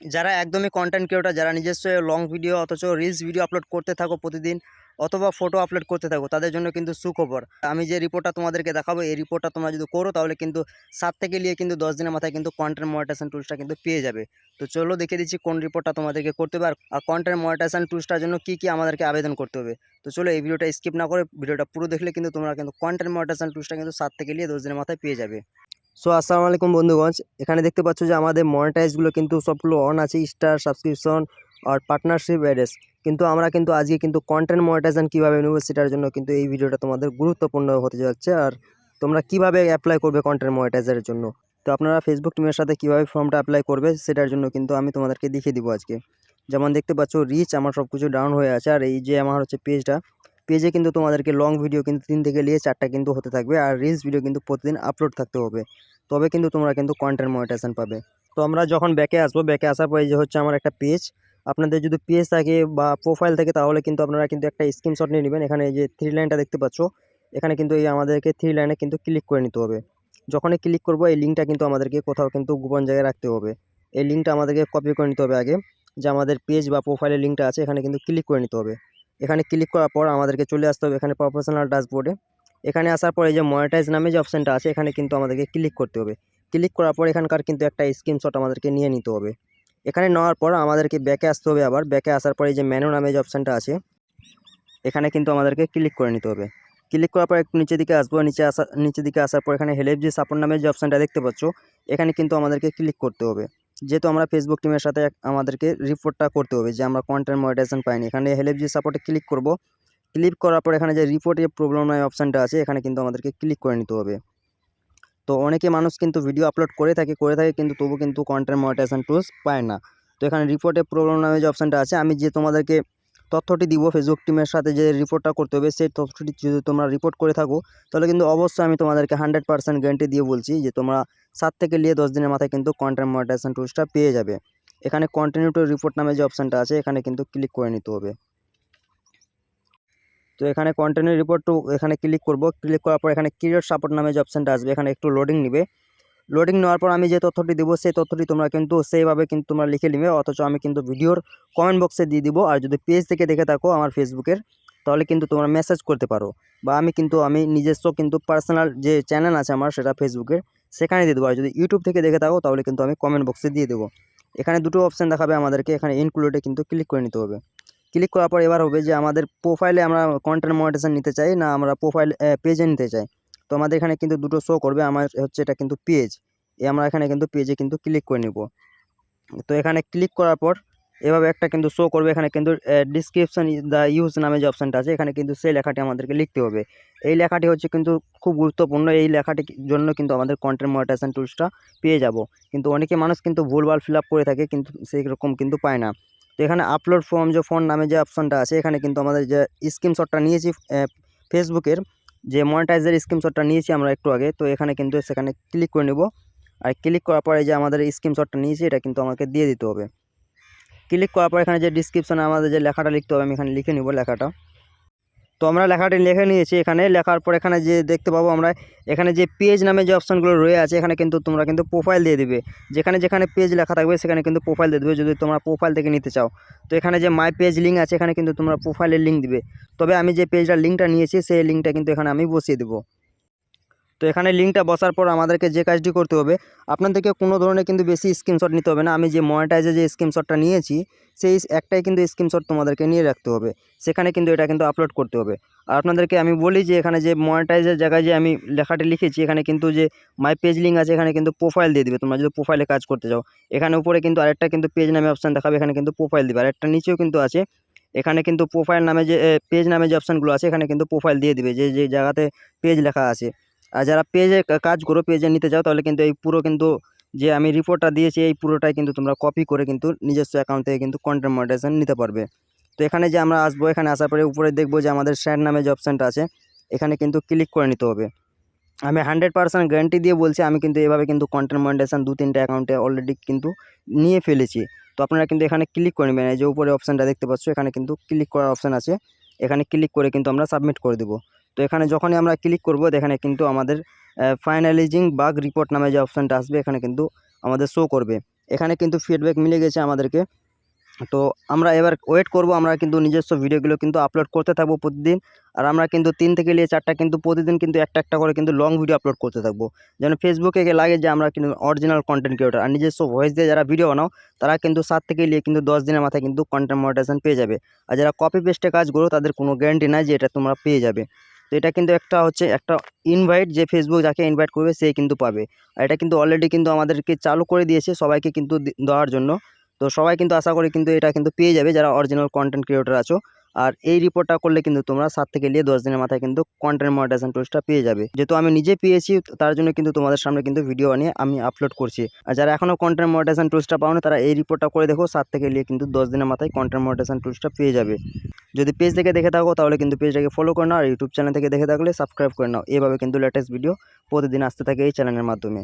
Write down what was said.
যারা একদমই content creator যারা নিজস্ব লং ভিডিও অথচ রিলস ভিডিও আপলোড করতে থাকো প্রতিদিন অথবা ফটো আপলোড করতে থাকো, তাদের জন্য কিন্তু সুখবর। আমি যে রিপোর্টটা তোমাদেরকে দেখাবো, এই রিপোর্টটা তোমরা যদি করো, তাহলে কিন্তু সাত থেকে নিয়ে কিন্তু দশ দিনের মাথায় কিন্তু কন্টেন্ট মনিটাইজেশন টুলসটা কিন্তু পেয়ে যাবে। তো চলো দেখে দিচ্ছি কোন রিপোর্টটা তোমাদেরকে করতে হবে, আর কন্টেন্ট মনিটাইজেশন টুলসটার জন্য কী কী আমাদেরকে আবেদন করতে হবে। তো চলো এই ভিডিওটা স্কিপ না করে ভিডিওটা পুরো দেখলে কিন্তু তোমরা কিন্তু কন্টেন্ট মনিটাইজেশন টুলসটা কিন্তু সাত থেকে নিয়ে দশ দিনের মাথায় পেয়ে যাবে। সো আসসালামু আলাইকুম বন্ধুগঞ্জ। এখানে দেখতে পাচ্ছ যে আমাদের মনিটাইজগুলো কিন্তু সবগুলো অন আছে স্টার সাবস্ক্রিপশন আর পার্টনারশিপ অ্যাড্রেস কিন্তু আমরা কিন্তু আজকে কিন্তু কন্টেন্ট মনিটাইজেশন কীভাবে নেব সেটার জন্য কিন্তু এই ভিডিওটা তোমাদের গুরুত্বপূর্ণ হতে যাচ্ছে। আর তোমরা কীভাবে অ্যাপ্লাই করবে কন্টেন্ট মনিটাইজারের জন্য? তো আপনারা ফেসবুক টিমের সাথে কীভাবে ফর্মটা অ্যাপ্লাই করবে সেটার জন্য কিন্তু আমি তোমাদেরকে দেখিয়ে দিব আজকে। যেমন দেখতে পাচ্ছ রিচ আমার সব কিছু ডাউন হয়ে আছে। আর এই যে আমার হচ্ছে পেজটা পেজে কিন্তু তোমাদেরকে লং ভিডিও কিন্তু তিন থেকে নিয়ে চারটা কিন্তু হতে থাকবে আর রিলস ভিডিও কিন্তু প্রতিদিন আপলোড থাকতে হবে। তবে কিন্তু তোমরা কিন্তু কন্টেন্ট মনিটাইজেশন পাবে। তো আমরা যখন ব্যাকে আসব ব্যাকে আসার পরে যে হচ্ছে আমার একটা পেজ আপনাদের যদি পেজ থাকে বা প্রোফাইল থাকে তাহলে কিন্তু আপনারা কিন্তু একটা স্ক্রিনশট নিয়ে নেবেন। এখানে এই যে থ্রি লাইনটা দেখতে পাচ্ছ, এখানে কিন্তু এই আমাদেরকে থ্রি লাইনে কিন্তু ক্লিক করে নিতে হবে। যখনই ক্লিক করব, এই লিঙ্কটা কিন্তু আমাদেরকে কোথাও কিন্তু গোপন জায়গায় রাখতে হবে। এই লিঙ্কটা আমাদেরকে কপি করে নিতে হবে আগে। যে আমাদের পেজ বা প্রোফাইলের লিঙ্কটা আছে, এখানে কিন্তু ক্লিক করে নিতে হবে। এখানে ক্লিক করার পর আমাদেরকে চলে আসতে হবে এখানে প্রফেশনাল ড্যাশবোর্ডে এখানে আসার পরে যে মনিটাইজ নামে যে অপশানটা আছে, এখানে কিন্তু আমাদেরকে ক্লিক করতে হবে। ক্লিক করার পর এখানকার কিন্তু একটা স্ক্রিনশট আমাদেরকে নিয়ে নিতে হবে। এখানে নেওয়ার পর আমাদেরকে ব্যাকে আসতে হবে আবার। ব্যাকে আসার পরে যে মেনু নামে যে অপশানটা আছে, এখানে কিন্তু আমাদেরকে ক্লিক করে নিতে হবে। ক্লিক করার পর একটু নিচের দিকে আসব। নিচে আসা, নিচের দিকে আসার পর এখানে হেল্প জি সাপোর্ট নামে যে অপশানটা দেখতে পাচ্ছ, এখানে কিন্তু আমাদেরকে ক্লিক করতে হবে। যেহেতু আমরা ফেসবুক টিমের সাথে আমাদেরকে রিপোর্টটা করতে হবে যে আমরা কন্টেন্ট মনিটাইজেশন পাইনি। এখানে হেল্প জি সাপোর্টে ক্লিক করব ক্লিক করার পর এখানে যে রিপোর্টের প্রবলেম নামে অপশানটা আছে, এখানে কিন্তু আমাদেরকে ক্লিক করে নিতে হবে। তো অনেকে মানুষ কিন্তু ভিডিও আপলোড করে থাকে করে থাকে কিন্তু তবু কিন্তু কন্টেন্ট মডিটেশন টুলস পায় না। তো এখানে রিপোর্টে প্রবলেম নামে যে অপশানটা আছে, আমি যে তোমাদেরকে তথ্যটি দিব ফেসবুক টিমের সাথে যে রিপোর্টটা করতে হবে, সেই তথ্যটি যদি তোমরা রিপোর্ট করে থাকো, তাহলে কিন্তু অবশ্যই আমি তোমাদেরকে হান্ড্রেড পার্সেন্ট গ্যারান্টি দিয়ে বলছি যে তোমরা সাত থেকে নিয়ে দশ দিনের মাথায় কিন্তু কন্টেন্ট মনিটাইজেশন টুলসটা পেয়ে যাবে। এখানে কন্টিনিউ টু রিপোর্ট নামে যে অপশানটা আছে, এখানে কিন্তু ক্লিক করে নিতে হবে। তো এখানে কন্টিনিউ রিপোর্ট টু এখানে ক্লিক করব ক্লিক করার পর এখানে ক্রিয়েট সাপোর্ট নামে যে অপশানটা আসবে, এখানে একটু লোডিং নেবে। লোডিং নেওয়ার পর আমি যে তথ্যটি দেবো, সেই তথ্যটি তোমরা কিন্তু সেইভাবে কিন্তু তোমরা লিখে নেবে, অথচ আমি কিন্তু ভিডিওর কমেন্ট বক্সে দিয়ে দিব। আর যদি পেজ থেকে দেখে থাকো আমার ফেসবুকের তাহলে কিন্তু তোমরা মেসেজ করতে পারো। বা আমি কিন্তু, আমি নিজস্ব কিন্তু পার্সোনাল যে চ্যানেল আছে আমার, সেটা ফেসবুকের সেখানে দিয়ে দেবো। আর যদি ইউটিউব থেকে দেখে থাকো, তাহলে কিন্তু আমি কমেন্ট বক্সে দিয়ে দেবো। এখানে দুটো অপশান দেখাবে আমাদেরকে, এখানে ইনক্লুডে কিন্তু ক্লিক করে নিতে হবে। ক্লিক করার পর এবার হবে যে আমাদের প্রোফাইলে আমরা কন্টেন্ট মনিটাইজেশন নিতে চাই, না আমরা প্রোফাইল পেজে নিতে চাই? তো আমাদের এখানে কিন্তু দুটো শো করবে, আমার হচ্ছে এটা কিন্তু পেজ এ আমরা এখানে কিন্তু পেজে কিন্তু ক্লিক করে নিব। তো এখানে ক্লিক করার পর, এভাবে একটা কিন্তু শো করবে, এখানে কিন্তু ডিসক্রিপশন দ্য ইউজ নামে যে অপশানটা আছে, এখানে কিন্তু সেই লেখাটি আমাদেরকে লিখতে হবে। এই লেখাটি হচ্ছে কিন্তু খুব গুরুত্বপূর্ণ, এই লেখাটির জন্য কিন্তু আমাদের কন্টেন্ট মনিটাইজেশন টুলসটা পেয়ে যাব। কিন্তু অনেকে মানুষ কিন্তু ভুলভাল ফিল করে থাকে, কিন্তু সেই রকম কিন্তু পায় না। তো এখানে আপলোড ফর্ম যে ফোন নামে যে অপশানটা আছে, এখানে কিন্তু আমাদের যে স্ক্রিনশটটা নিয়েছি ফেসবুকের যে মনিটাইজার স্ক্রিনশটটা নিয়েছি আমরা একটু আগে, তো এখানে কিন্তু সেখানে ক্লিক করে নেব। আর ক্লিক করার পরে যে আমাদের স্ক্রিনশটটা নিয়েছি, এটা কিন্তু আমাকে দিয়ে দিতে হবে। ক্লিক করার পর এখানে যে ডিসক্রিপশনে আমাদের যে লেখাটা লিখতে হবে, আমি এখানে লিখে নিব লেখাটা। তো আমরা লেখাটি লিখে নিয়েছি এখানে। লেখার পর এখানে যে দেখতে পাবো আমরা, এখানে যে পেজ নামে যে অপশানগুলো রয়ে আছে, এখানে কিন্তু তোমরা কিন্তু প্রোফাইল দিয়ে দিবে। যেখানে যেখানে পেজ লেখা থাকবে, সেখানে কিন্তু প্রোফাইল দিয়ে দেবে যদি তোমরা প্রোফাইল থেকে নিতে চাও। তো এখানে যে মাই পেজ লিঙ্ক আছে, এখানে কিন্তু তোমরা প্রোফাইলের লিঙ্ক দিবে। তবে আমি যে পেজটার লিঙ্কটা নিয়েছি, সেই লিঙ্কটা কিন্তু এখানে আমি বসিয়ে দেবো। তো এখানে লিঙ্কটা বসার পর আমাদেরকে যে কাজটি করতে হবে, আপনাদেরকে কোনো ধরনের কিন্তু বেশি স্ক্রিনশট নিতে হবে না। আমি যে মনিটাইজে যে স্ক্রিনশটটা নিয়েছি, সেই একটাই কিন্তু স্ক্রিনশট তোমাদেরকে নিয়ে রাখতে হবে। সেখানে কিন্তু এটা কিন্তু আপলোড করতে হবে। আর আপনাদেরকে আমি বলি যে, এখানে যে মনিটাইজের জায়গায় যে আমি লেখাটি লিখেছি, এখানে কিন্তু যে মাই পেজ লিঙ্ক আছে, এখানে কিন্তু প্রোফাইল দিয়ে দিবে। তোমরা যদি প্রোফাইলে কাজ করতে চাও, এখানে উপরে কিন্তু আরেকটা কিন্তু পেজ নামে অপশান দেখাবে, এখানে কিন্তু প্রোফাইল দিবে। আর একটা নিচেও কিন্তু আছে। এখানে কিন্তু প্রোফাইল নামে যে পেজ নামে যে অপশানগুলো আছে, এখানে কিন্তু প্রোফাইল দিয়ে দিবে। যে যে জায়গাতে পেজ লেখা আছে। আর যারা পেজে কাজ করো, পেজে নিতে চাও, তাহলে কিন্তু এই পুরো কিন্তু যে আমি রিপোর্টটা দিয়েছি, এই পুরোটাই কিন্তু তোমরা কপি করে কিন্তু নিজস্ব অ্যাকাউন্ট থেকে কিন্তু কন্টেন্ট মনিটাইজেশন নিতে পারবে। তো এখানে যে আমরা আসব, এখানে আসার পরে উপরে দেখব যে আমাদের শেয়ার নামে যে অপশানটা আছে, এখানে কিন্তু ক্লিক করে নিতে হবে। আমি হান্ড্রেড পার্সেন্ট গ্যারান্টি দিয়ে বলছি, আমি কিন্তু এভাবে কিন্তু কন্টেন্ট মনিটাইজেশন দু তিনটে অ্যাকাউন্টে অলরেডি কিন্তু নিয়ে ফেলেছি। তো আপনারা কিন্তু এখানে ক্লিক করে নেবেন, এই যে উপরে অপশানটা দেখতে পাচ্ছ, এখানে কিন্তু ক্লিক করার অপশান আছে। এখানে ক্লিক করে কিন্তু আমরা সাবমিট করে দেবো। তো এখানে যখনই আমরা ক্লিক করব, এখানে কিন্তু আমাদের ফাইনালাইজিং বাগ রিপোর্ট নামে যে অপশানটা আসবে, এখানে কিন্তু আমাদের শো করবে। এখানে কিন্তু ফিডব্যাক মিলে গেছে আমাদেরকে। তো আমরা এবার ওয়েট করব, আমরা কিন্তু নিজস্ব ভিডিওগুলো কিন্তু আপলোড করতে থাকব প্রতিদিন। আর আমরা কিন্তু তিন থেকে নিয়ে চারটা কিন্তু প্রতিদিন কিন্তু একটা একটা করে কিন্তু লং ভিডিও আপলোড করতে থাকব। যেন ফেসবুকে লাগে যে আমরা কিন্তু অরিজিনাল কন্টেন্ট ক্রিয়েটার আর নিজস্ব ভয়েস দিয়ে যারা ভিডিও বানাও, তারা কিন্তু সাত থেকে নিয়ে কিন্তু দশ দিনের মাথায় কিন্তু কন্টেন্ট মনিটাইজেশন পেয়ে যাবে। আর যারা কপি পেস্টে কাজ করো, তাদের কোনো গ্যারান্টি নাই যে এটা তোমরা পেয়ে যাবে। তো এটা কিন্তু একটা হচ্ছে একটা ইনভাইট যে ফেসবুক যাকে ইনভাইট করবে সে কিন্তু পাবে। আর এটা কিন্তু অলরেডি কিন্তু আমাদেরকে চালু করে দিয়েছে সবাইকে কিন্তু দেওয়ার জন্য। তো সবাই কিন্তু আশা করি কিন্তু এটা কিন্তু পেয়ে যাবে যারা অরিজিনাল কন্টেন্ট ক্রিয়েটর আছো। আর এই রিপোর্টটা করলে কিন্তু তোমরা সাত থেকে নিয়ে দশ দিনের মাথায় কিন্তু কন্টেন্ট মনিটাইজেশন টুলসটা পেয়ে যাবে। যেহেতু আমি নিজে পেয়েছি, তার জন্য কিন্তু তোমাদের সামনে কিন্তু ভিডিও বানিয়ে আমি আপলোড করছি। আর যারা এখনও কন্টেন্ট মনিটাইজেশন টুলসটা পাওনি, তারা এই রিপোর্টটা করে দেখো, সাত থেকে নিয়ে কিন্তু দশ দিনের মাথায় কন্টেন্ট মনিটাইজেশন টুলসটা পেয়ে যাবে। যদি পেজ থেকে দেখে থাকো, তাহলে কিন্তু পেজটাকে ফলো করে নাও, আর ইউটিউব চ্যানেল থেকে দেখে থাকলে সাবস্ক্রাইব করে নাও। এভাবে কিন্তু লেটেস্ট ভিডিও প্রতিদিন আসতে থাকে এই চ্যানেলের মাধ্যমে।